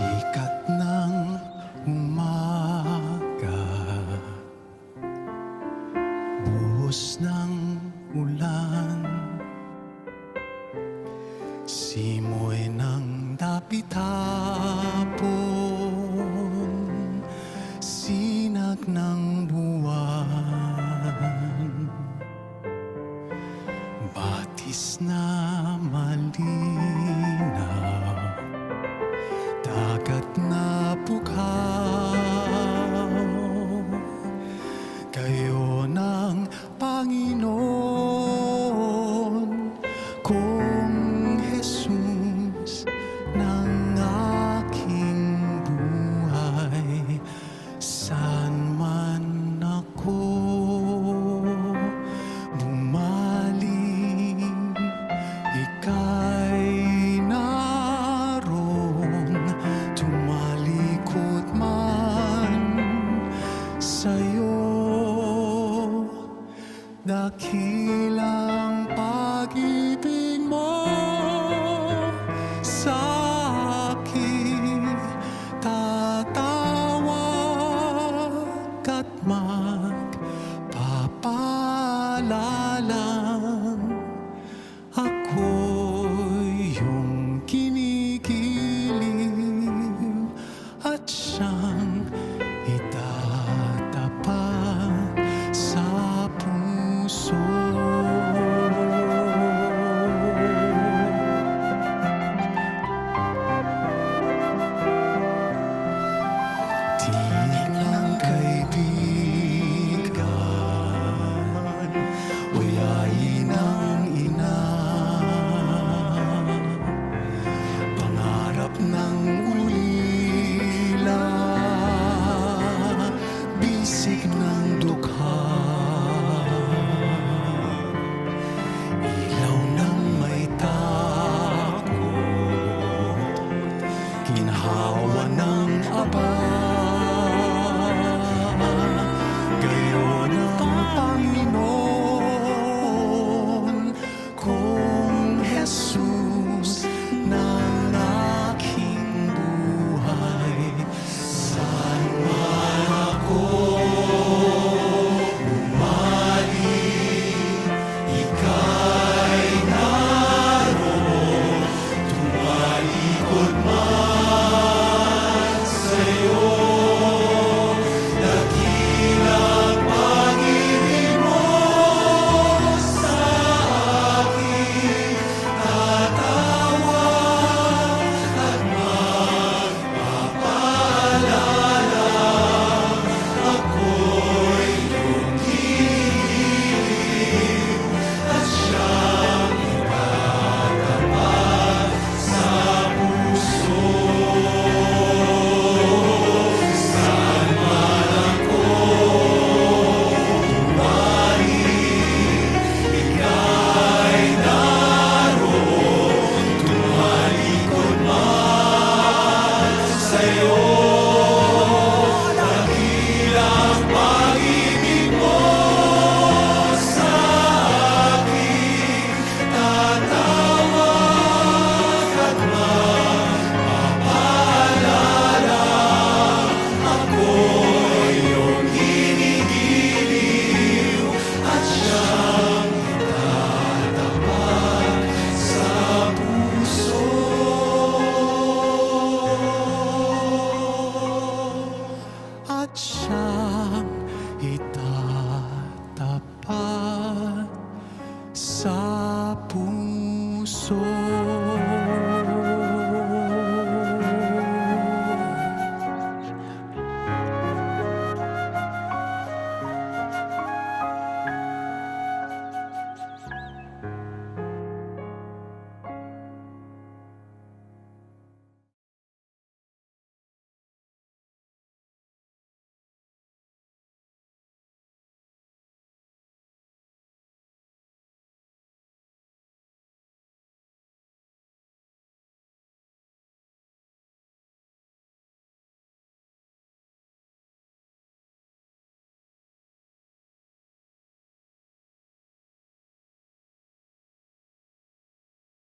Sikat ng umaga. Buhos ng ulan. Simoy ng dapitapon. Sinag ng Dakilang ng Senhor. 不说。